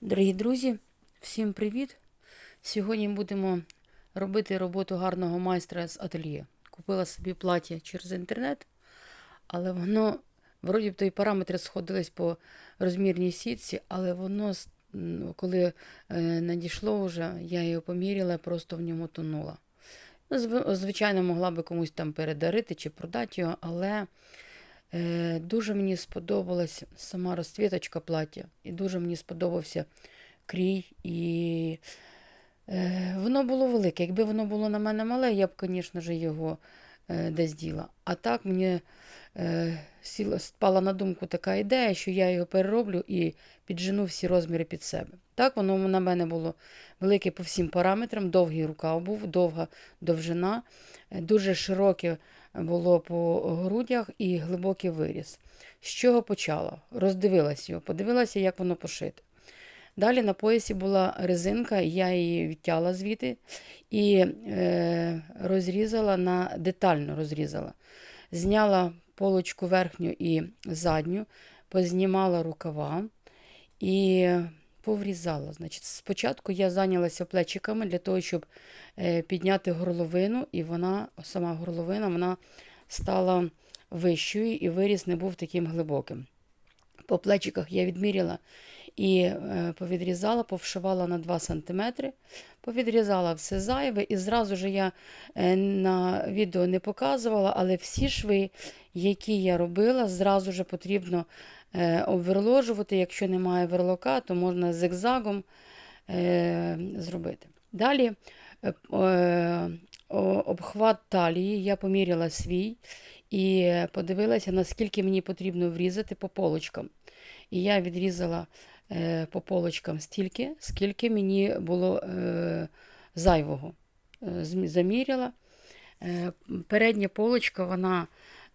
Дорогі друзі, всім привіт! Сьогодні будемо робити роботу гарного майстра з ательє. Купила собі плаття через інтернет, але воно, вроді б, то параметри сходились по розмірній сітці, але воно, коли е, надійшло вже, я його поміряла, просто в ньому тонула. Ну, зв- Звичайно, могла би комусь там передарити чи продати його, але Е, дуже мені сподобалась сама розцвіточка плаття, і дуже мені сподобався крій. І е, воно було велике. Якби воно було на мене мале, я б, звісно ж, його е, десь діла. А так мені е, сіла, спала на думку така ідея, що я його перероблю і піджену всі розміри під себе. Так, воно на мене було велике по всім параметрам, довгий рукав був, довга довжина, дуже широке було по грудях і глибокий виріс. З чого почала? Роздивилась його, подивилася, як воно пошите. Далі на поясі була резинка, я її відтяла звідти і е, розрізала на детально розрізала. Зняла полочку верхню і задню, познімала рукава і поврізала. Значить, спочатку я зайнялася плечиками для того, щоб е, підняти горловину, і вона, сама горловина, вона стала вищою, і виріс не був таким глибоким. По плечиках я відміряла і е, повідрізала, повшивала на 2 см, повідрізала все зайве, і зразу ж я е, на відео не показувала, але всі шви, які я робила, зразу ж потрібно е, обверложувати. Якщо немає верлока, то можна зигзагом зробити. Далі обхват талії я поміряла свій і подивилася, наскільки мені потрібно врізати по полочкам. І я відрізала по полочкам стільки, скільки мені було е, зайвого. Е, заміряла. Е, передня полочка, вона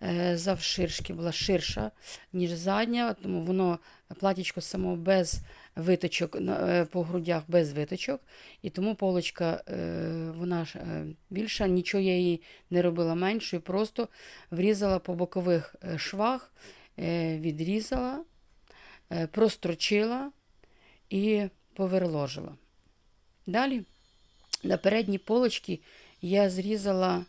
е, завширшки була ширша, ніж задня, тому воно платічко само без виточок е, по грудях без виточок. І тому полочка е, вона е, більша, нічого я її не робила меншою, просто врізала по бокових е, швах, е, відрізала, е, прострочила і поверложила. Далі на передній полочці я зрізала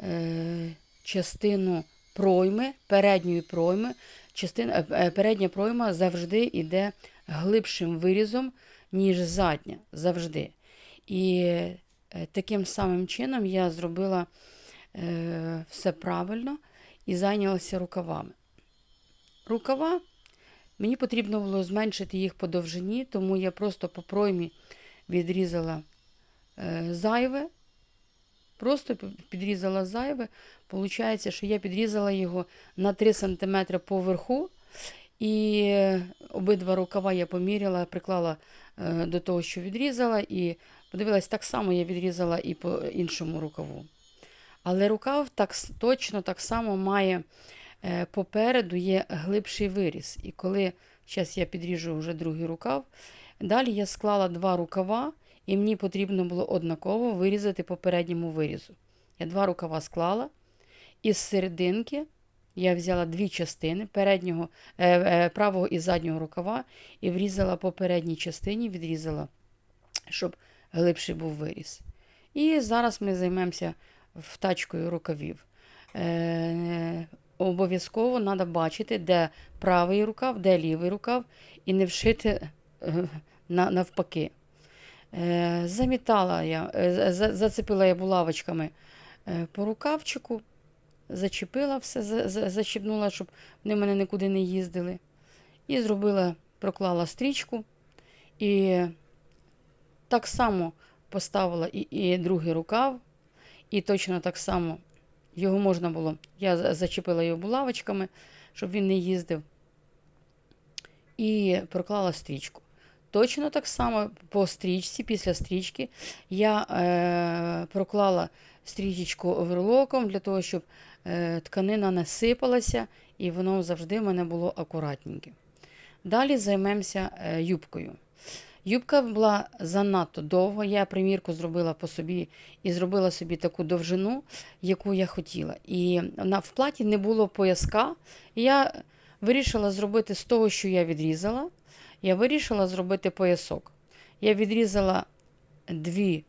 е, частину пройми, передньої пройми. Частина, е, е, передня пройма завжди йде глибшим вирізом, ніж задня. Завжди. І е, таким самим чином я зробила е, все правильно і зайнялася рукавами. Рукава мені потрібно було зменшити їх по довжині, тому я просто по проймі відрізала е, зайве. Просто підрізала зайве. Получається, що я підрізала його на 3 см поверху. І е, обидва рукава я поміряла, приклала е, до того, що відрізала, і подивилась, так само я відрізала і по іншому рукаву. Але рукав так, точно так само має попереду є глибший виріс. І коли зараз я підріжу вже другий рукав, далі я склала два рукава, і мені потрібно було однаково вирізати по передньому вирізу. Я два рукава склала, і з серединки я взяла дві частини переднього, е, е, правого і заднього рукава і врізала по передній частині, відрізала, щоб глибший був виріз. І зараз ми займемося втачкою рукавів. Обов'язково треба бачити, де правий рукав, де лівий рукав, і не вшити е, навпаки. Е, замітала я, е, зацепила я булавочками по рукавчику, зачепила все, за- за- зачіпнула, щоб вони мене нікуди не їздили. І зробила, проклала стрічку. І так само поставила і, і другий рукав, і точно так само його можна було. Я зачепила його булавочками, щоб він не їздив. І проклала стрічку. Точно так само по стрічці, після стрічки, я е, проклала стрічечку оверлоком для того, щоб е, тканина не сипалася і воно завжди в мене було акуратненьке. Далі займемося е, юбкою. Юбка була занадто довга. Я примірку зробила по собі і зробила собі таку довжину, яку я хотіла. І в платі не було пояска. Я вирішила зробити з того, що я відрізала. я вирішила зробити поясок. Я відрізала дві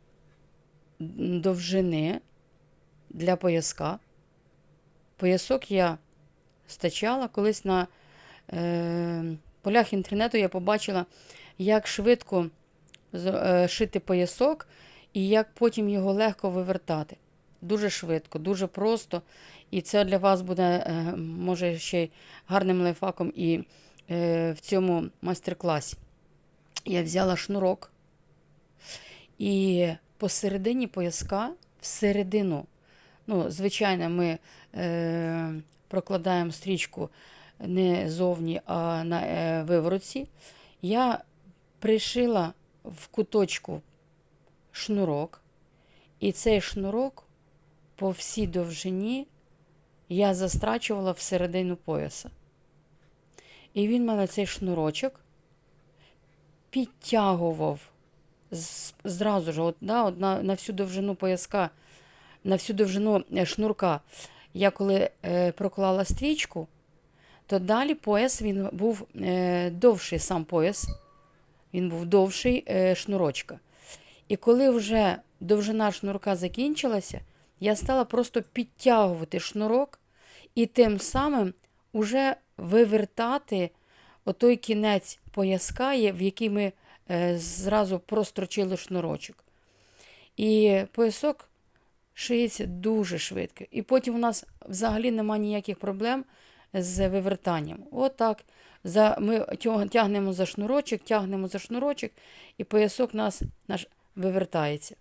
довжини для пояска. Поясок я стачала колись на е, полях інтернету я побачила, як швидко е, шити поясок і як потім його легко вивертати. Дуже швидко, дуже просто. І це для вас буде, е, може, ще гарним лайфхаком і е, в цьому майстер-класі. Я взяла шнурок і посередині пояска, всередину, ну, звичайно, ми е, прокладаємо стрічку не зовні, а на виворотці. Я пришила в куточку шнурок, і цей шнурок по всій довжині я застрачувала всередину пояса. І він мене цей шнурочок підтягував зразу ж, от, да, от на, на всю довжину пояска, на всю довжину е, шнурка. Я коли е, проклала стрічку, то далі пояс він був е, довший сам пояс, він був довший е, шнурочка. І коли вже довжина шнурка закінчилася, я стала просто підтягувати шнурок і тим самим уже вивертати отой кінець пояска, в який ми е, зразу прострочили шнурочок. І поясок шиється дуже швидко. І потім у нас взагалі немає ніяких проблем з вивертанням. Отак. За, ми тягнемо за шнурочок, тягнемо за шнурочок, і поясок нас наш вивертається.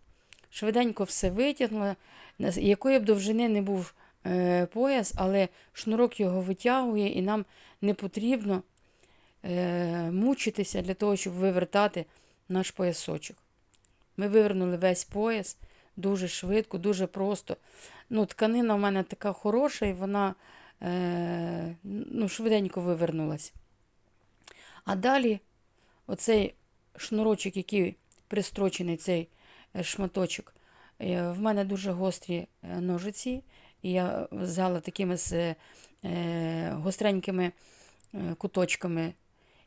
Швиденько все витягнула. Якої б довжини не був е, пояс, але шнурок його витягує, і нам не потрібно е, мучитися для того, щоб вивертати наш поясочок. Ми вивернули весь пояс дуже швидко, дуже просто. Ну, тканина у мене така хороша, і вона е, ну, швиденько вивернулася. А далі оцей шнурочок, який пристрочений, цей е, шматочок, е, в мене дуже гострі е, ножиці, і я взяла такими з гостренькими куточками.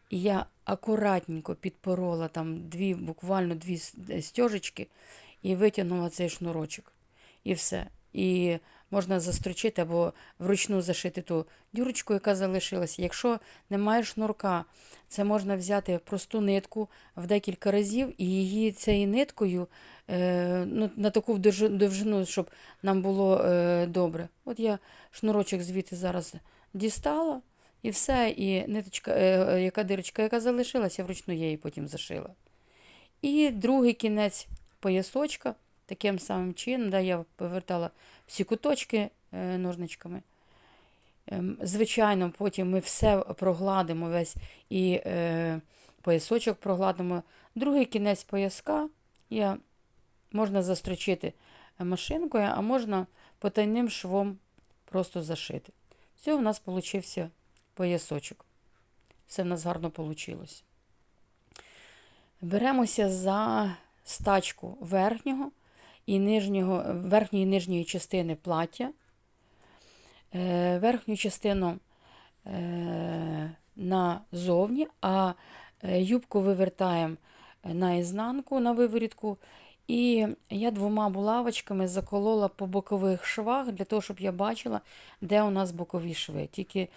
І я акуратненько підпорола там дві, буквально дві с- е, і витягнула цей шнурочок. І все. І можна застрочити або вручну зашити ту дюрочку, яка залишилася. Якщо немає шнурка, це можна взяти просту нитку в декілька разів і її цією ниткою е, ну, на таку довжину, щоб нам було е, добре. От я шнурочок звідти зараз дістала. І все, і ниточка, е, яка дирочка, яка залишилася, вручну я її потім зашила. І другий кінець поясочка, таким самим чином, да, я повертала всі куточки е, ножничками. Ем, Звичайно, потім ми все прогладимо весь і е, поясочок прогладимо. Другий кінець пояска я, можна застрочити машинкою, а можна потайним швом просто зашити. Все, у нас получився поясочок. Все в нас гарно вийшло. Беремося за стачку верхнього і нижнього, верхньої і нижньої частини плаття. Е, Верхню частину е, назовні, а е, юбку вивертаємо на ізнанку, на виворітку. І я двома булавочками заколола по бокових швах, для того, щоб я бачила, де у нас бокові шви. Тільки,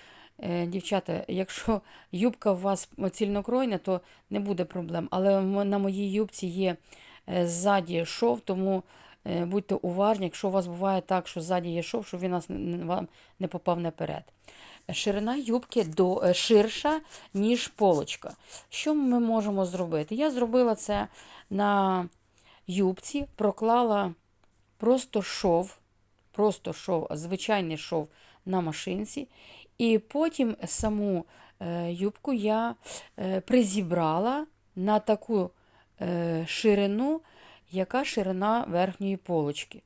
дівчата, якщо юбка у вас цільнокройна, то не буде проблем. Але на моїй юбці є е, ззаді шов, тому е, будьте уважні, якщо у вас буває так, що ззаді є шов, щоб він вам не попав наперед. Ширина юбки до, е, ширша, ніж полочка. Що ми можемо зробити? Я зробила це на юбці, проклала просто шов, просто шов, звичайний шов на машинці. І потім саму юбку я призібрала на таку ширину, яка ширина верхньої полочки.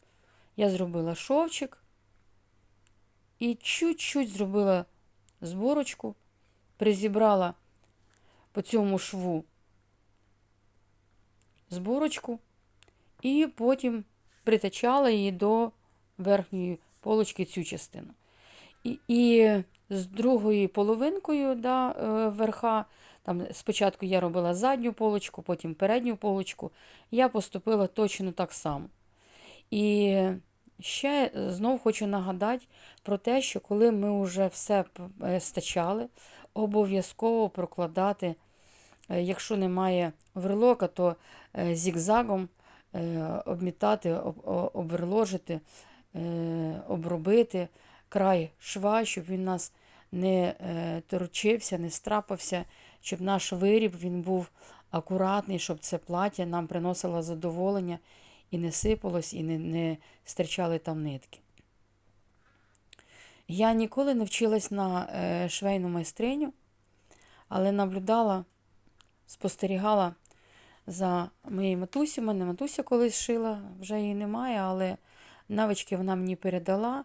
Я зробила шовчик і чуть-чуть зробила зборочку, призібрала по цьому шву зборочку і потім притачала її до верхньої полочки цю частину. І, і з другою половинкою да, е, верха, Там спочатку я робила задню полочку, потім передню полочку. Я поступила точно так само. І ще знов хочу нагадати про те, що коли ми вже все е, стачали, обов'язково прокладати, е, якщо немає оверлока, то е, зігзагом е, обмітати, об- о- оверложити, е, обробити край шва, щоб він нас не е, торчився, не страпався, щоб наш виріб він був акуратний, щоб це плаття нам приносило задоволення і не сипалось, і не, не стирчали там нитки. Я ніколи не вчилась на е, швейну майстриню, але наблюдала, спостерігала за моєю матусю. У мене матуся колись шила, вже її немає, але навички вона мені передала.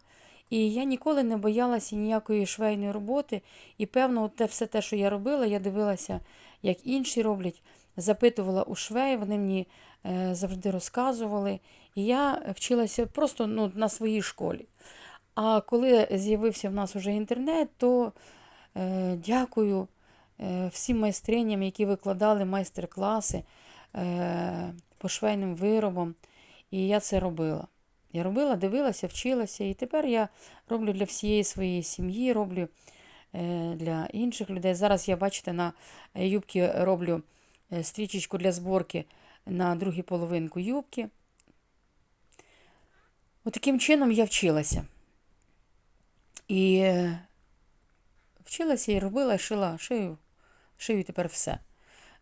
І я ніколи не боялася ніякої швейної роботи. І певно, те все те, що я робила, я дивилася, як інші роблять, запитувала у швей, вони мені е, завжди розказували. І я вчилася просто ну, на своїй школі. А коли з'явився в нас уже інтернет, то е, дякую е, всім майстриням, які викладали майстер-класи е, по швейним виробам. І я це робила. Я робила, дивилася, вчилася, і тепер я роблю для всієї своєї сім'ї, роблю е, для інших людей. Зараз я, бачите, на юбки роблю е, стрічечку для зборки на другу половинку юбки. Отаким чином я вчилася. І е, вчилася і робила, і шила, шию, шию тепер все.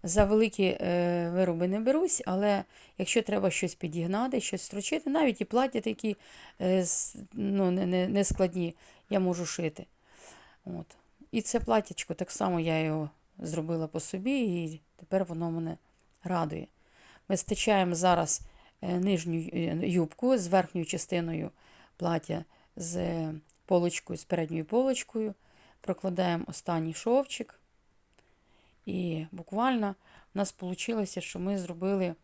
За великі е, вироби не берусь, але якщо треба щось підігнати, щось строчити, навіть і плаття такі е, ну, не, не, складні, я можу шити. От. І це платтячко, так само я його зробила по собі, і тепер воно мене радує. Ми стичаємо зараз е, нижню юбку з верхньою частиною плаття з полочкою, з передньою полочкою, прокладаємо останній шовчик. І буквально в нас вийшло, що ми зробили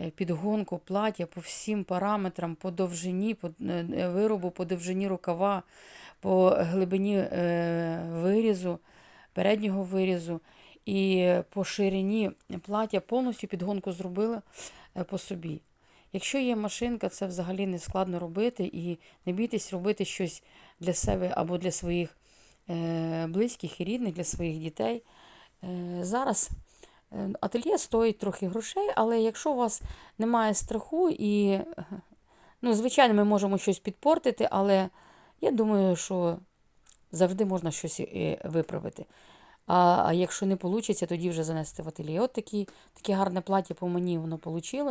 е, підгонку плаття по всім параметрам, по довжині, по е, е, виробу, по довжині рукава, по глибині вирізу, переднього вирізу. І по ширині плаття повністю підгонку зробили по собі. Якщо є машинка, це взагалі не складно робити і не бійтесь робити щось для себе або для своїх близьких і рідних, для своїх дітей. Е, Зараз е, ательє стоїть трохи грошей, але якщо у вас немає страху і, е, ну, звичайно, ми можемо щось підпортити, але я думаю, що завжди можна щось і виправити. А, а якщо не вийде, тоді вже занести в ательє. От такі, таке гарне плаття по мені воно вийшло.